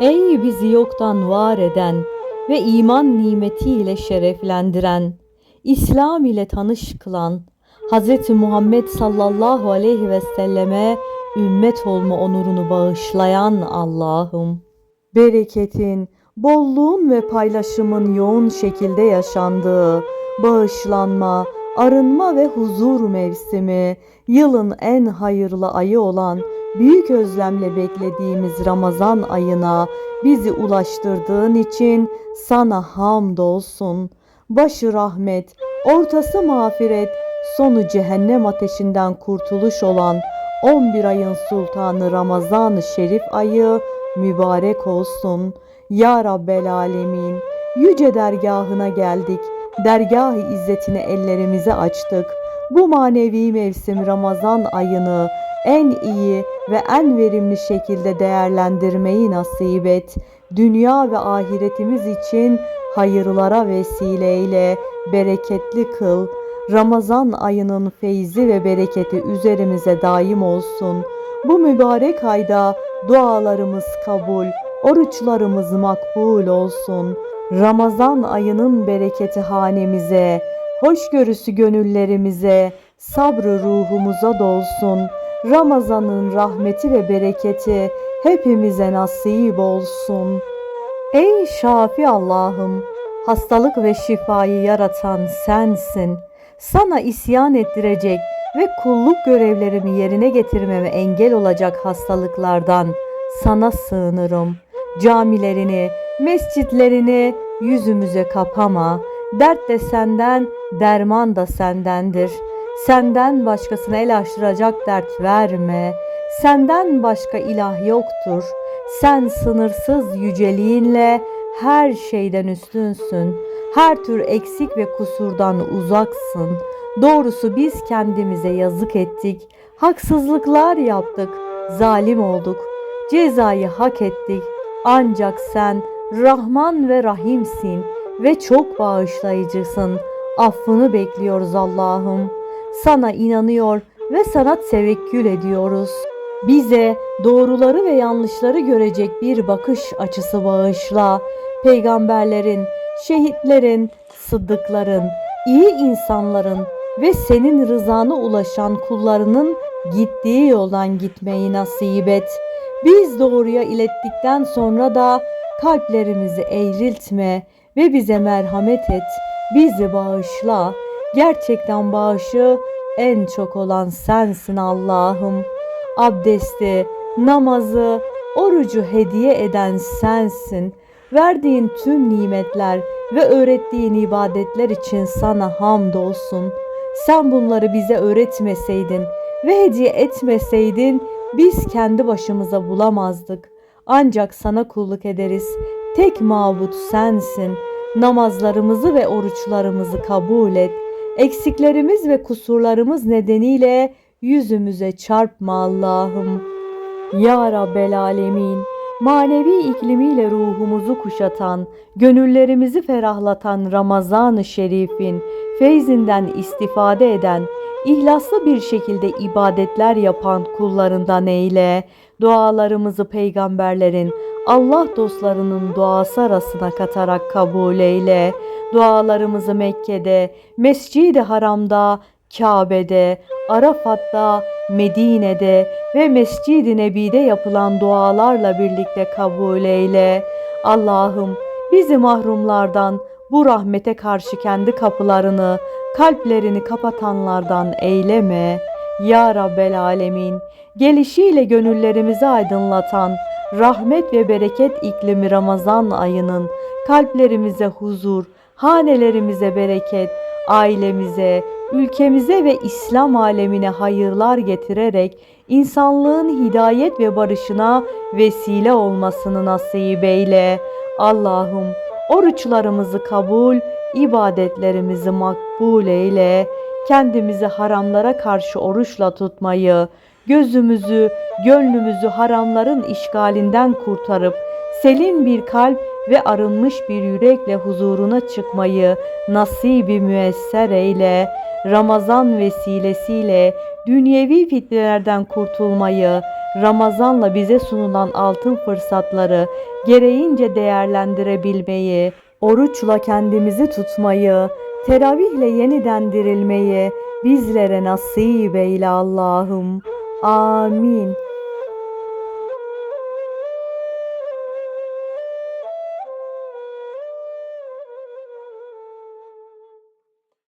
Ey bizi yoktan var eden ve iman nimetiyle şereflendiren, İslam ile tanış kılan, Hz. Muhammed sallallahu aleyhi ve selleme ümmet olma onurunu bağışlayan Allah'ım. Bereketin, bolluğun ve paylaşımın yoğun şekilde yaşandığı, bağışlanma, arınma ve huzur mevsimi, yılın en hayırlı ayı olan büyük özlemle beklediğimiz Ramazan ayına bizi ulaştırdığın için sana hamdolsun. Başı rahmet, ortası mağfiret, sonu cehennem ateşinden kurtuluş olan 11 ayın sultanı Ramazan-ı Şerif ayı mübarek olsun. Ya Rabbel Alemin, yüce dergahına geldik. Dergah-ı izzetine ellerimizi açtık. Bu manevi mevsim Ramazan ayını en iyi ve en verimli şekilde değerlendirmeyi nasip et. Dünya ve ahiretimiz için hayırlara vesile eyle, bereketli kıl. Ramazan ayının feyzi ve bereketi üzerimize daim olsun. Bu mübarek ayda dualarımız kabul, oruçlarımız makbul olsun. Ramazan ayının bereketi hanemize, hoşgörüsü gönüllerimize, sabrı ruhumuza dolsun. Ramazanın rahmeti ve bereketi hepimize nasip olsun. Ey Şafi Allah'ım, hastalık ve şifayı yaratan sensin. Sana isyan ettirecek ve kulluk görevlerimi yerine getirmeme engel olacak hastalıklardan sana sığınırım. Camilerini, mescitlerini yüzümüze kapama. Dert de senden, derman da sendendir. Senden başkasına el açtıracak dert verme. Senden başka ilah yoktur. Sen sınırsız yüceliğinle her şeyden üstünsün. Her tür eksik ve kusurdan uzaksın. Doğrusu biz kendimize yazık ettik. Haksızlıklar yaptık. Zalim olduk. Cezayı hak ettik. Ancak sen Rahman ve Rahimsin ve çok bağışlayıcısın. Affını bekliyoruz Allah'ım. Sana inanıyor ve sana tevekkül ediyoruz. Bize doğruları ve yanlışları görecek bir bakış açısı bağışla. Peygamberlerin, şehitlerin, sıddıkların, iyi insanların ve senin rızana ulaşan kullarının gittiği yoldan gitmeyi nasip et. Biz doğruya ilettikten sonra da kalplerimizi eğriltme ve bize merhamet et. Bizi bağışla. Gerçekten bağışı en çok olan sensin Allah'ım. Abdesti, namazı, orucu hediye eden sensin. Verdiğin tüm nimetler ve öğrettiğin ibadetler için sana hamdolsun. Sen bunları bize öğretmeseydin ve hediye etmeseydin biz kendi başımıza bulamazdık. Ancak sana kulluk ederiz. Tek mabut sensin. Namazlarımızı ve oruçlarımızı kabul et. Eksiklerimiz ve kusurlarımız nedeniyle yüzümüze çarpma Allah'ım. Ya Rabbel Alemin, manevi iklimiyle ruhumuzu kuşatan, gönüllerimizi ferahlatan Ramazan-ı Şerif'in feyzinden istifade eden, ihlaslı bir şekilde ibadetler yapan kullarından eyle. Dualarımızı peygamberlerin, Allah dostlarının duası arasına katarak kabul eyle. Dualarımızı Mekke'de, Mescid-i Haram'da, Kabe'de, Arafat'ta, Medine'de ve Mescid-i Nebi'de yapılan dualarla birlikte kabul eyle. Allah'ım bizi mahrumlardan, bu rahmete karşı kendi kapılarını, kalplerini kapatanlardan eyleme. Ya Rabbel Alemin, gelişiyle gönüllerimizi aydınlatan, rahmet ve bereket iklimi Ramazan ayının kalplerimize huzur, hanelerimize bereket, ailemize, ülkemize ve İslam alemine hayırlar getirerek insanlığın hidayet ve barışına vesile olmasını nasip eyle. Allah'ım oruçlarımızı kabul, ibadetlerimizi makbul eyle. Kendimizi haramlara karşı oruçla tutmayı, gözümüzü, gönlümüzü haramların işgalinden kurtarıp selim bir kalp ve arınmış bir yürekle huzuruna çıkmayı nasibi müesser eyle. Ramazan vesilesiyle dünyevi fitnelerden kurtulmayı, Ramazanla bize sunulan altın fırsatları gereğince değerlendirebilmeyi, oruçla kendimizi tutmayı, teravihle yeniden dirilmeyi bizlere nasip eyle Allah'ım. Amin.